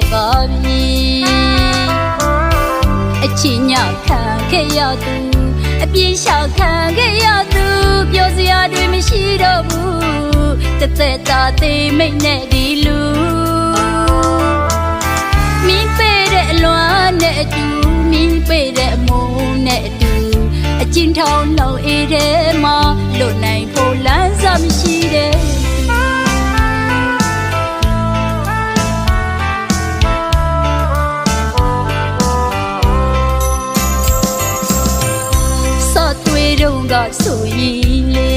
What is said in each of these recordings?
ခဲ့ပါပြီအချင်းညခံခဲ့ရသူအပြင်းလျှောက်ခံခဲ့ရသူပြောစရာတွေမရှိတော့ဘူးတသက်တာသေးမိတ်နဲ့ဒီလူမင်းပေတဲ့အလွမ်းနဲ့အတူမင်းပေတဲ့အမုန်းနဲ့အတူအချင်းထောင်းလုံးအေးထဲ ဆိုရင်လေ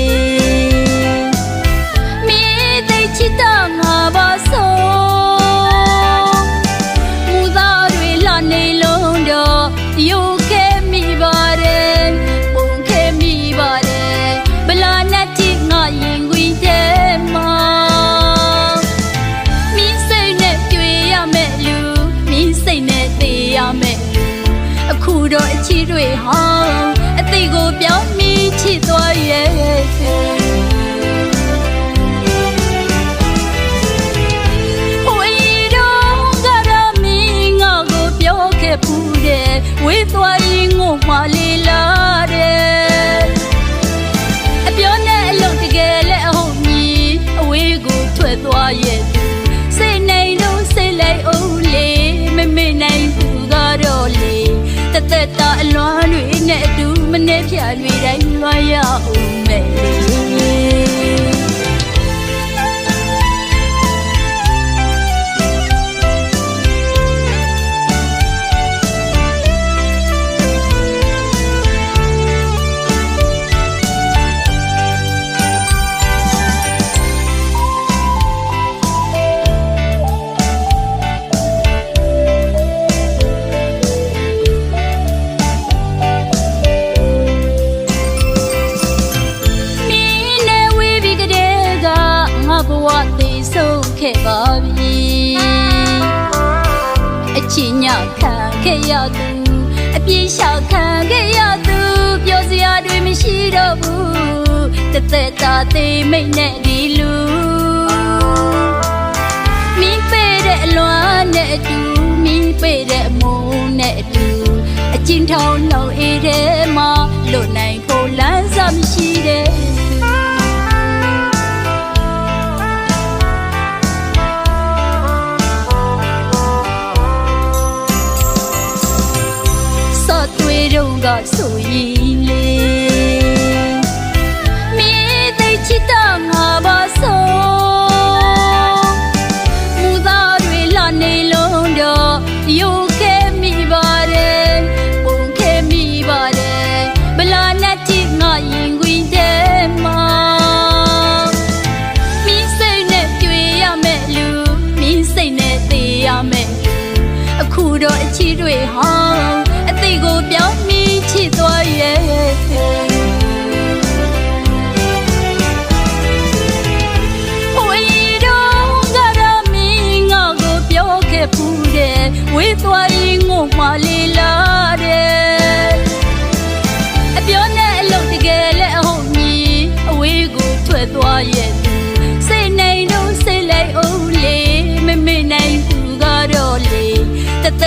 မင်းသိချစ်တာငါပါဆုံးမူသားတွေလာနေလုံးတော့ယု တော့အချီတွေဟာအသေးကိုပြောင်းမိချစ်သွားရဲ့ ဘဝသေးဆုံးခဲ့ပါပြီအချင်းညခံခဲ့ရသူအပြင်းလျှောက်ခံခဲ့ရသူပြောစရာတွေမရှိတော့ဘူးတသက်တာသေးမိတ်နဲ့ဒီလူမင်းပေတဲ့အလွမ်းနဲ့အတူမင်းပေတဲ့အမုန်းနဲ့အတူအချင်းထောင်းလုံးအေးထဲမှာလွတ်နို တော့က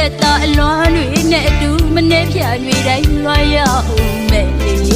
သက်တာအလွမ်းတွေနဲ့အတူမနှဲဖြာတွေတိုင်းလွှမ်းရအောင်မဲ့လေ